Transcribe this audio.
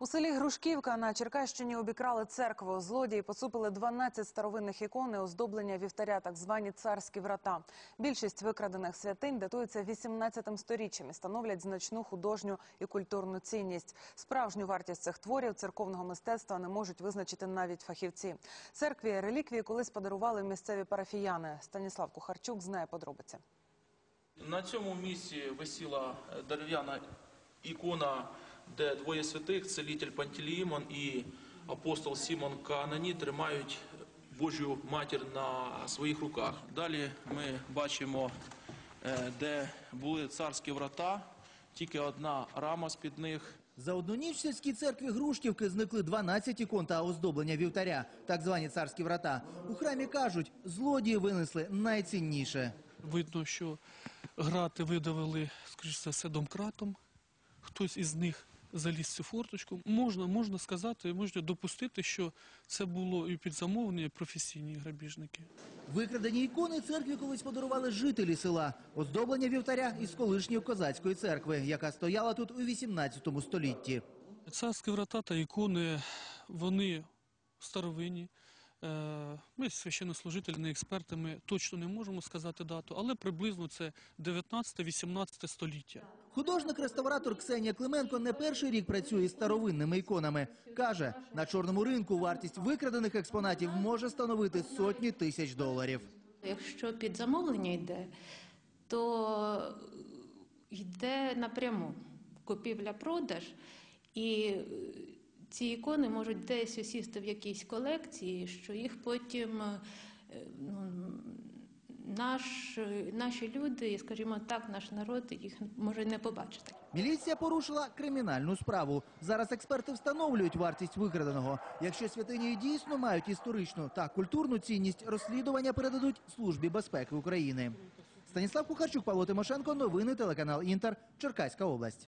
У селі Грушківка на Черкащині обікрали церкву. Злодії поцупили 12 старовинних ікон і оздоблення вівтаря, так звані царські врата. Більшість викрадених святинь датується 18 сторіччям і становлять значну художню і культурну цінність. Справжню вартість цих творів церковного мистецтва не можуть визначити навіть фахівці. Церкві реліквії колись подарували місцеві парафіяни. Станіслав Кухарчук знає подробиці. На цьому місці висіла дерев'яна ікона, де двоє святих, целитель Пантелеймон і апостол Сімон Канані тримають Божу матір на своїх руках. Далі ми бачимо, е, де були царські врата, тільки одна рама з-під них. За одну ніч в сільській церкві Грушківки зникли 12 ікон та оздоблення вівтаря, так звані царські врата. У храмі кажуть, злодії винесли найцінніше. Видно, що грати видавили, скоріш за все, домкратом. Хтось із них заліз цю форточку. Можна, можна сказати, можна допустити, що це було і під замовлення професійні грабіжники. Викрадені ікони церкві колись подарували жителі села. Оздоблення вівтаря із колишньої козацької церкви, яка стояла тут у 18 столітті. Царські врата та ікони, вони старовинні. Е, Ми священнослужителі, не експерти, ми точно не можемо сказати дату, але приблизно це 19-18 століття. Художник-реставратор Ксенія Клименко не перший рік працює із старовинними іконами. Каже, на чорному ринку вартість викрадених експонатів може становити сотні тисяч доларів. Якщо під замовлення йде, то йде напряму купівля-продаж, і ці ікони можуть десь осісти в якійсь колекції, що їх потім е, ну, наш, наші люди, скажімо так, наш народ їх може не побачити. Міліція порушила кримінальну справу. Зараз експерти встановлюють вартість викраденого. Якщо святині дійсно мають історичну та культурну цінність, розслідування передадуть Службі безпеки України. Станіслав Кухарчук, Павло Тимошенко, новини телеканал Інтер, Черкаська область.